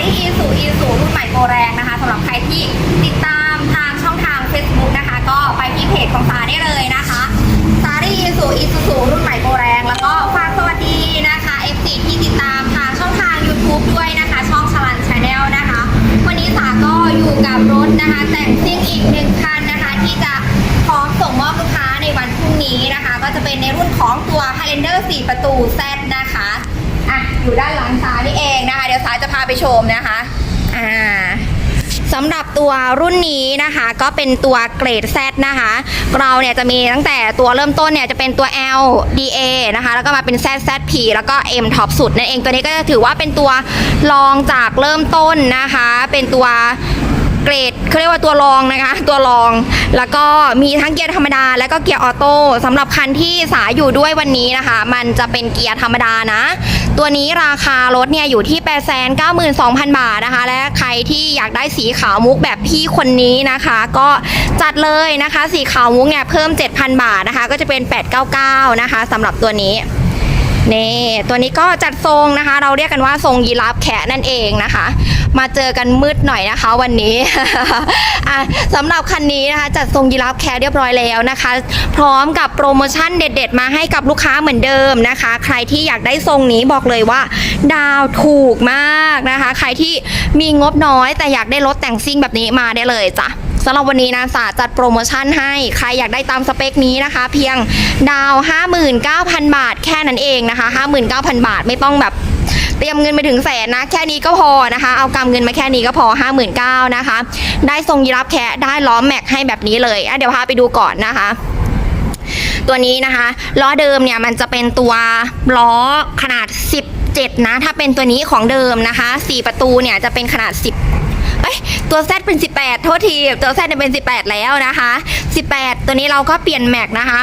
รี่อีสูอีสูรุ่นใหม่โปรแรงนะคะสำหรับใครที่ติดตามทางช่องทาง Facebook นะคะ ก็ไปที่เพจของสาได้เลยนะคะสารี่อีสูอีสูรุ่นใหม่โปรแรง แล้วก็ฝากสวัสดีนะคะ FC ที่ติดตามทางช่องทาง YouTube ด้วยนะคะ ช่องชลันชาแนลนะคะ วันนี้สาก็อยู่กับรถนะคะ แต่งซิ่งอีกหนึ่งคันนะคะ ที่จะพร้อมส่งมอบลูกค้าในวันพรุ่งนี้นะคะ ก็จะเป็นในรุ่นของตัว Highlander 4 ประตู Z อยู่ด้านหลังสานี่เองนะคะ เดี๋ยวสาจะพาไปชมนะคะ อ่าสำหรับตัวรุ่นนี้นะคะก็เป็นตัวเกรด Z นะคะ เราเนี่ยจะมีตั้งแต่ตัวเริ่มต้นเนี่ยจะเป็นตัว L D A นะคะ แล้วก็มาเป็น Z Z P แล้วก็ M ท็อปสุดนั่นเองตัวนี้ก็จะถือว่าเป็นตัวรองจากเริ่มต้นนะคะ เป็นตัวเกรด เขาเรียกว่าตัวรองนะคะ ตัวรอง แล้วก็มีทั้งเกียร์ธรรมดา แล้วก็เกียร์ออโต้สำหรับคันที่สายอยู่ด้วยวันนี้นะคะ มันจะเป็นเกียร์ธรรมดานะ ตัวนี้ราคารถเนี่ยอยู่ที่892,000 บาทนะคะ และใครที่อยากได้สีขาวมุกแบบพี่คนนี้นะคะ ก็จัดเลยนะคะ สีขาวมุกเนี่ยเพิ่ม 7,000 บาทนะคะ ก็จะเป็น 899 นะคะสำหรับตัวนี้นี่ตัวนี้ก็จัดทรงนะคะ เราเรียกกันว่าทรงยีราฟแคะนั่นเองนะคะ มาเจอกันมืดหน่อยนะคะวันนี้ อะสำหรับคันนี้นะคะจัดทรงยีราฟแคะเรียบร้อยแล้วนะคะ พร้อมกับโปรโมชั่นเด็ด ๆ มาให้กับลูกค้าเหมือนเดิมนะคะ ใครที่อยากได้ทรงนี้บอกเลยว่า ดาวถูกมากนะคะ ใครที่มีงบน้อย แต่อยากได้รถแต่งซิ่งแบบนี้มาได้เลยจ้ะสำหรับวันนี้นะสาจัดโปรโมชั่นให้ใครอยากได้ตามสเปคนี้นะคะ เพียงดาว 59,000 บาท แค่นั้นเองนะคะ 59,000 บาทไม่ต้องแบบ เตรียมเงินไปถึงแสนนะ แค่นี้ก็พอนะคะ เอากำเงินมาแค่นี้ก็พอ 59,000นะคะ ได้ทรงยีรับแคะได้ล้อแม็กให้แบบนี้เลยอะเดี๋ยวพาไปดูก่อนนะคะตัวนี้นะคะล้อเดิมเนี่ยมันจะเป็นตัวล้อขนาด 17 นะ ถ้าเป็นตัวนี้ของเดิมนะคะ 4 ประตูเนี่ยจะเป็นขนาด 10เอ้ยตัว Z เป็น 18 โทษที ตัว Z เนี่ยเป็น 18 แล้วนะคะ 18 ตัวนี้เราก็เปลี่ยนแม็กนะคะ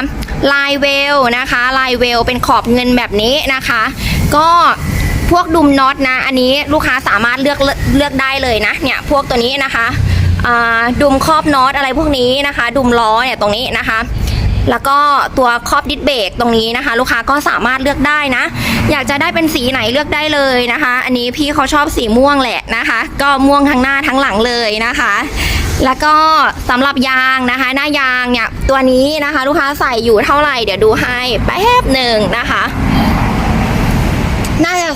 ลายเวลนะคะลายเวลเป็นขอบเงินแบบนี้นะคะ ก็ พวกดุมน็อตนะ อันนี้ลูกค้าสามารถเลือกเลือกได้เลยนะ เนี่ยพวกตัวนี้นะคะดุมครอบน็อตอะไรพวกนี้นะคะ ดุมล้อเนี่ยตรงนี้นะคะ แล้วก็ตัวครอบดิสเบรกตรงนี้นะคะ ลูกค้าก็สามารถเลือกได้นะ อยากจะได้เป็นสีไหนเลือกได้เลยนะคะ อันนี้พี่เขาชอบสีม่วงแหละนะคะ ก็ม่วงทั้งหน้าทั้งหลังเลยนะคะแล้วก็สำหรับยางนะคะ หน้ายางเนี่ยตัวนี้นะคะ ลูกค้าใส่อยู่เท่าไหร่เดี๋ยวดูให้แป๊บหนึ่งนะคะ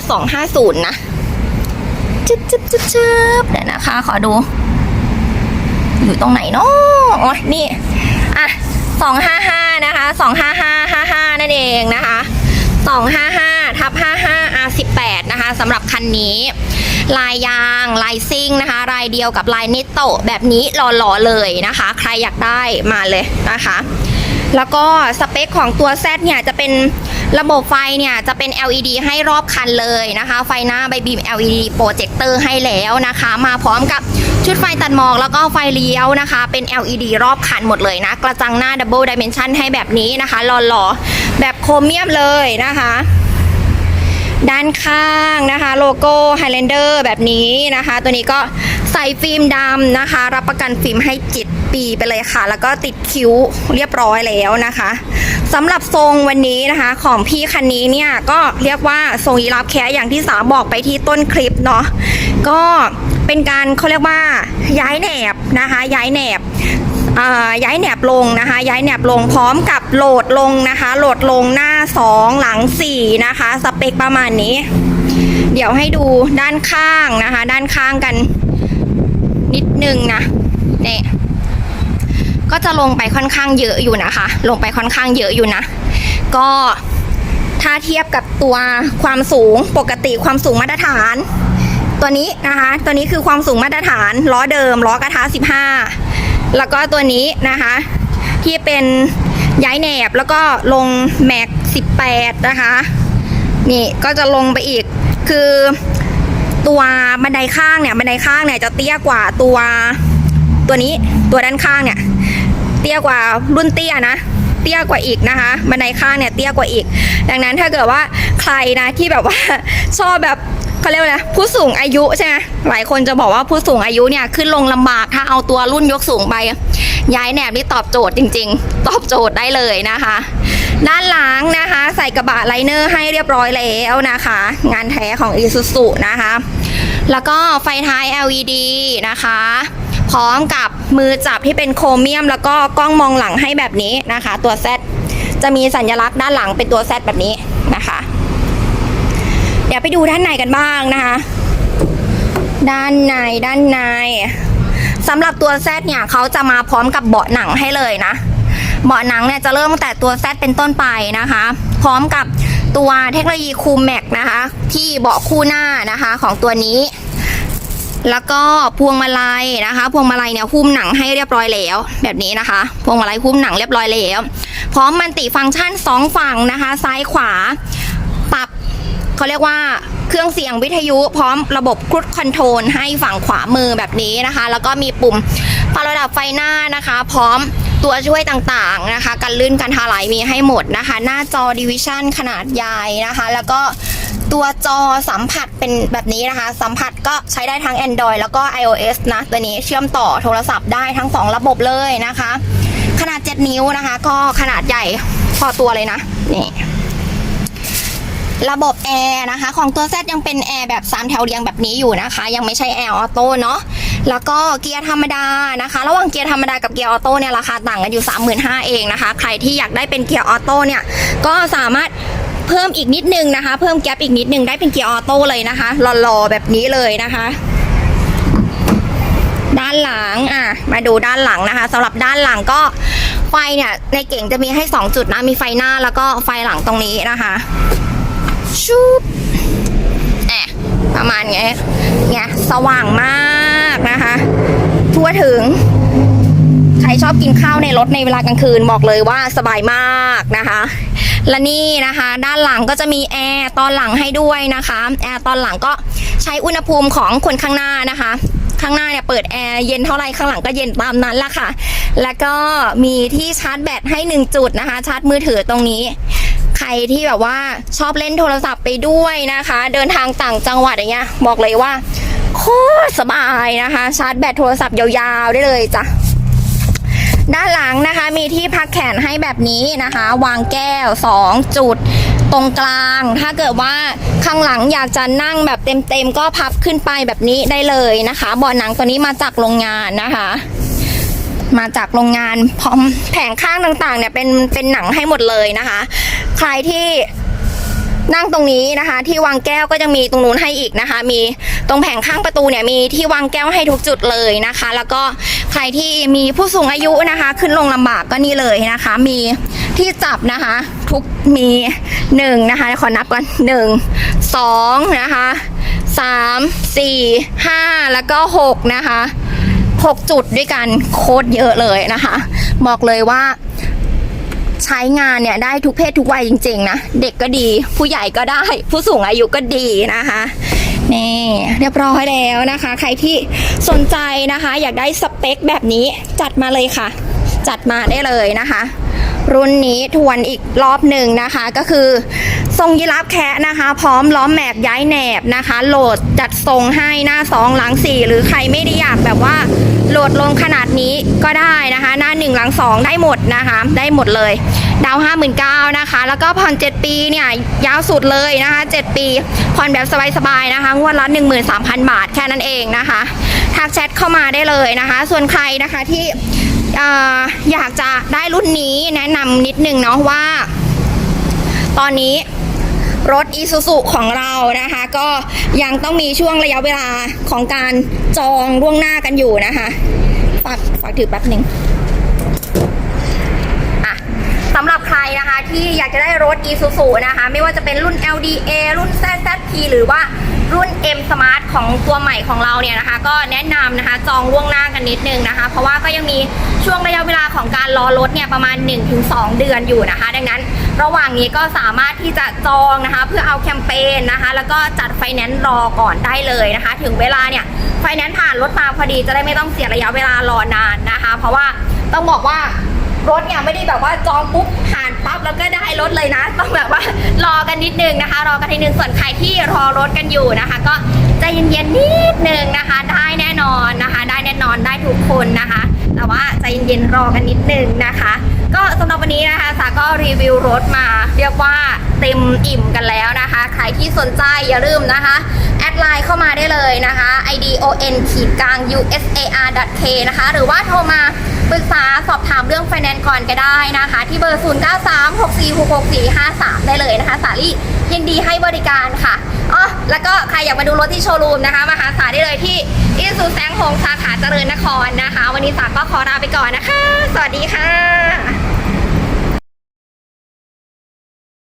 น่าจะ250นะจึ๊บจึ๊บจึ๊บจึ๊บเดี๋ยวนะคะ ขอดู อยู่ตรงไหนเนาะโอ้ยนี่ อะ255นะคะ25555นั่นเองนะคะ255ทับ55 R18 นะคะสำหรับคันนี้ลายยางลายซิ่งนะคะลายเดียวกับลายนิตโตแบบนี้หล่อๆเลยนะคะ ใครอยากได้มาเลยนะคะ แล้วก็สเปคของตัว Z เนี่ยจะเป็น ระบบไฟเนี่ยจะเป็น LED ให้รอบคันเลยนะคะ ไฟหน้าใบบีม LED โปรเจคเตอร์ให้แล้วนะคะ มาพร้อมกับชุดไฟตัดหมอกแล้วก็ไฟเลี้ยวนะคะ เป็น LED รอบคันหมดเลยนะ กระจังหน้า Double Dimension ให้แบบนี้นะคะหล่อๆแบบโครเมียมเลยนะคะ ด้านข้างนะคะ โลโก้ Highlander แบบนี้นะคะ ตัวนี้ก็ใส่ฟิล์มดำนะคะ รับประกันฟิล์มให้ 7 ปีไปเลยค่ะ แล้วก็ติดคิ้วเรียบร้อยแล้วนะคะสำหรับทรงวันนี้นะคะ ของพี่คันนี้เนี่ยก็เรียกว่าทรงยีราฟแคะอย่างที่สาบอกไปที่ต้นคลิปเนาะก็เป็นการเขาเรียกว่าย้ายแหนบนะคะ ย้ายแหนบ ย้ายแหนบลงนะคะ ย้ายแหนบลงพร้อมกับโหลดลงนะคะ โหลดลงหน้า 2 หลัง 4 นะคะ สเปคประมาณนี้ เดี๋ยวให้ดูด้านข้างนะคะ ด้านข้างกันนิดนึงนะเนี่ยก็จะลงไปค่อนข้างเยอะอยู่นะคะ ลงไปค่อนข้างเยอะอยู่นะ ก็ถ้าเทียบกับตัวความสูงปกติความสูงมาตรฐาน ตัวนี้นะคะ ตัวนี้คือความสูงมาตรฐานล้อเดิมล้อกระทะ15 แล้วก็ตัวนี้นะคะ ที่เป็นย้ายแหนบแล้วก็ลงแม็ก 18 นะคะ นี่ก็จะลงไปอีก คือตัวบันไดข้างเนี่ยบันไดข้างเนี่ยจะเตี้ยกว่าตัวตัวนี้ตัวด้านข้างเนี่ย เตี้ยกว่ารุ่นเตี้ยนะเตี้ยกว่าอีกนะคะบันไดข้างเนี่ยเตี้ยกว่าอีก ดังนั้นถ้าเกิดว่าใครนะที่แบบว่าชอบแบบ เขาเรียกว่าอะไรผู้สูงอายุใช่ไหมหลายคนจะบอกว่าผู้สูงอายุเนี่ยขึ้นลงลำบากถ้าเอาตัวรุ่นยกสูงไป ย้ายแหนบนี่ตอบโจทย์จริง ๆ ตอบโจทย์ได้เลยนะคะ ด้านหลังนะคะ ใส่กระบะไลเนอร์ให้เรียบร้อยแล้วนะคะ งานแท้ของ i s u z u นะคะ แล้วก็ไฟท้าย LED นะคะพร้อมกับมือจับที่เป็นโครเมียม แล้วก็กล้องมองหลังให้แบบนี้นะคะ ตัว Z จะมีสัญลักษณ์ด้านหลังเป็นตัว Z แบบนี้นะคะ เดี๋ยวไปดูด้านในกันบ้างนะคะ ด้านในด้านในสำหรับตัว Z เนี่ยเขาจะมาพร้อมกับเบาะหนังให้เลยนะ เบาะหนังเนี่ยจะเริ่มตั้งแต่ตัว Z เป็นต้นไปนะคะ พร้อมกับตัวเทคโนโลยีคูแม็กนะคะ ที่เบาะคู่หน้านะคะของตัวนี้ แล้วก็พวงมาลัยนะคะ พวงมาลัยเนี่ยหุ้มหนังให้เรียบร้อยแล้ว แบบนี้นะคะ พวงมาลัยหุ้มหนังเรียบร้อยแล้ว พร้อมมันติฟังก์ชันสองฝั่งนะคะ ซ้ายขวา เขาเรียกว่าเครื่องเสียงวิทยุพร้อมระบบครุดคอนโทรลให้ฝั่งขวามือแบบนี้นะคะ แล้วก็มีปุ่มปรับระดับไฟหน้านะคะ พร้อมตัวช่วยต่างๆนะคะ กันลื่นกันทลายมีให้หมดนะคะ หน้าจอดิวิชั่นขนาดใหญ่นะคะ แล้วก็ตัวจอสัมผัสเป็นแบบนี้นะคะ สัมผัสก็ใช้ได้ทั้ง Android แล้วก็ iOS นะ ตัวนี้เชื่อมต่อโทรศัพท์ได้ทั้ง 2 ระบบเลยนะคะ ขนาด 7 นิ้วนะคะ ก็ขนาดใหญ่พอตัวเลยนะ นี่ ระบบแอร์นะคะ ของตัว Z ยังเป็นแอร์แบบ 3 แถวเรียงแบบนี้อยู่นะคะ ยังไม่ใช่แอร์ออโต้เนาะแล้วก็เกียร์ธรรมดานะคะ ระหว่างเกียร์ธรรมดากับเกียร์ออโต้เนี่ยราคาต่างกันอยู่ 35,000เองนะคะ ใครที่อยากได้เป็นเกียร์ออโต้เนี่ยก็สามารถเพิ่มอีกนิดนึงนะคะ เพิ่มแก๊ปอีกนิดนึงได้เป็นเกียร์ออโต้เลยนะคะหล่อๆแบบนี้เลยนะคะด้านหลัง อะ มาดูด้านหลังนะคะสำหรับด้านหลังก็ไฟเนี่ย ในเก่งจะมีให้ 2 จุดนะ มีไฟหน้าแล้วก็ไฟหลังตรงนี้นะคะ ชุบแอะประมาณเงี้ยเงี้ยสว่างมากนะคะ ทั่วถึง ใครชอบกินข้าวในรถในเวลากลางคืนบอกเลยว่าสบายมากนะคะ และนี่นะคะ ด้านหลังก็จะมีแอร์ตอนหลังให้ด้วยนะคะแอร์ตอนหลังก็ใช้อุณหภูมิของคนข้างหน้านะคะข้างหน้าเนี่ยเปิดแอร์เย็นเท่าไรข้างหลังก็เย็นตามนั้นละค่ะ แล้วก็มีที่ชาร์จแบตให้ 1 จุดนะคะ ชาร์จมือถือตรงนี้ รที่แบบว่าชอบเล่นโทรศัพท์ไปด้วยนะคะ เดินทางต่างจังหวัดอย่างเงี้ยบอกเลยว่าโคตรสบายนะคะ ชาร์จแบตโทรศัพท์ยาวๆได้เลยจ้ะด้านหลังนะคะมีที่พักแขนให้แบบนี้นะคะ วางแก้ว 2 จุด ตรงกลาง ถ้าเกิดว่าข้างหลังอยากจะนั่งแบบเต็มๆ ก็พับขึ้นไปแบบนี้ได้เลยนะคะเบาะหนังตัวนี้มาจากโรงงานนะคะ มาจากโรงงานพร้อมแผงข้างต่างๆเนี่ยเป็นเป็นหนังให้หมดเลยนะคะ ครที่นั่งตรงนี้นะคะ ที่วางแก้วก็จะมีตรงนู้นให้อีกนะคะ มีตรงแผงข้างประตูเนี่ยมีที่วางแก้วให้ทุกจุดเลยนะคะ แล้วก็ใครที่มีผู้สูงอายุนะคะ ขึ้นลงลำบากก็นี่เลยนะคะ มีที่จับนะคะ ทุกมีหนึ่งนะคะขอนับก่อนหนึ่งสองนะคะสามสี่ห้าแล้วก็หกนะคะหกจุดด้วยกันโคตรเยอะเลยนะคะ บอกเลยว่า ใช้งานเนี่ยได้ทุกเพศทุกวัยจริงๆนะ เด็กก็ดี ผู้ใหญ่ก็ได้ ผู้สูงอายุก็ดีนะคะนี่เรียบร้อยแล้วนะคะ ใครที่สนใจนะคะ อยากได้สเปคแบบนี้จัดมาเลยค่ะ จัดมาได้เลยนะคะ รุ่นนี้ทวนอีกรอบหนึ่งนะคะก็คือ ทรงยีราฟแคะนะคะ พร้อมล้อมแมกย้ายแหนบนะคะ โหลดจัดทรงให้หน้าสองหลังสี่หรือใครไม่ได้อยากแบบว่า โหลดลงขนาดนี้ก็ได้นะคะ หน้าหนึ่งหลังสองได้หมดนะคะ ได้หมดเลย ดาวห้าหมื่นเก้านะคะ แล้วก็ผ่อนเจ็ดปีเนี่ย ยาวสุดเลยนะคะเจ็ดปีผ่อนแบบสบายๆนะคะ งวดละหนึ่งหมื่นสามพันบาทแค่นั้นเองนะคะทักแชทเข้ามาได้เลยนะคะ ส่วนใครนะคะที่เอ่อยากจะได้รุ่นนี้แนะนำนิดนึงเนาะว่า ตอนนี้ รถ i s u z u ของเรานะคะ ก็ยังต้องมีช่วงระยะเวลาของการจองล่วงหน้ากันอยู่นะคะฝากฝากถือแป๊บหนึ่งอะสำหรับใครนะคะที่อยากจะได้รถ i s u z u นะคะ ไม่ว่าจะเป็นรุ่น LDA รุ่น ZZP หรือว่ารุ่น M Smart ของตัวใหม่ของเราเนี่ยนะคะ ก็แนะนำนะคะจองล่วงหน้ากันนิดนึงนะคะ เพราะว่าก็ยังมีช่วงระยะเวลาของการรอรถเนี่ยประมาณ 1-2 เดือนอยู่นะคะ ดังนั้น ระหว่างนี้ก็สามารถที่จะจองนะคะ เพื่อเอาแคมเปญนะคะ แล้วก็จัดไฟแนนซ์รอก่อนได้เลยนะคะ ถึงเวลาเนี่ยไฟแนนซ์ผ่านรถมาพอดีจะได้ไม่ต้องเสียระยะเวลารอนานนะคะ เพราะว่าต้องบอกว่ารถเนี่ยไม่ได้แบบว่าจองปุ๊บผ่านปั๊บแล้วก็ได้รถเลยนะ ต้องแบบว่ารอกันนิดนึงนะคะ รอกันนิดนึงส่วนใครที่รอรถกันอยู่นะคะ ก็ใจเย็นๆนิดนึงนะคะ ได้แน่นอนนะคะ ได้แน่นอนได้ทุกคนนะคะ แต่ว่าใจเย็นๆรอกันนิดนึงนะคะ ก็สำหรับวันนี้นะคะสาก็รีวิวรถมา เรียกว่าเต็มอิ่มกันแล้วนะคะ ใครที่สนใจอย่าลืมนะคะ แอดไลน์เข้ามาได้เลยนะคะ id on ขีดกลาง usar k นะคะ หรือว่าโทรมาปรึกษาสอบถามเรื่องไฟแนนซ์ก่อนก็ได้นะคะ ที่เบอร์ 0936466453 ได้เลยนะคะ สาลี่ยังดีให้บริการค่ะอ๋อแล้วก็ใครอยากมาดูรถที่โชว์รูมนะคะมาหาสาได้เลยที่อิซูแสงหงสาขาเจริญนครนะคะ วันนี้สาก็ขอลาไปก่อนนะคะ สวัสดีค่ะ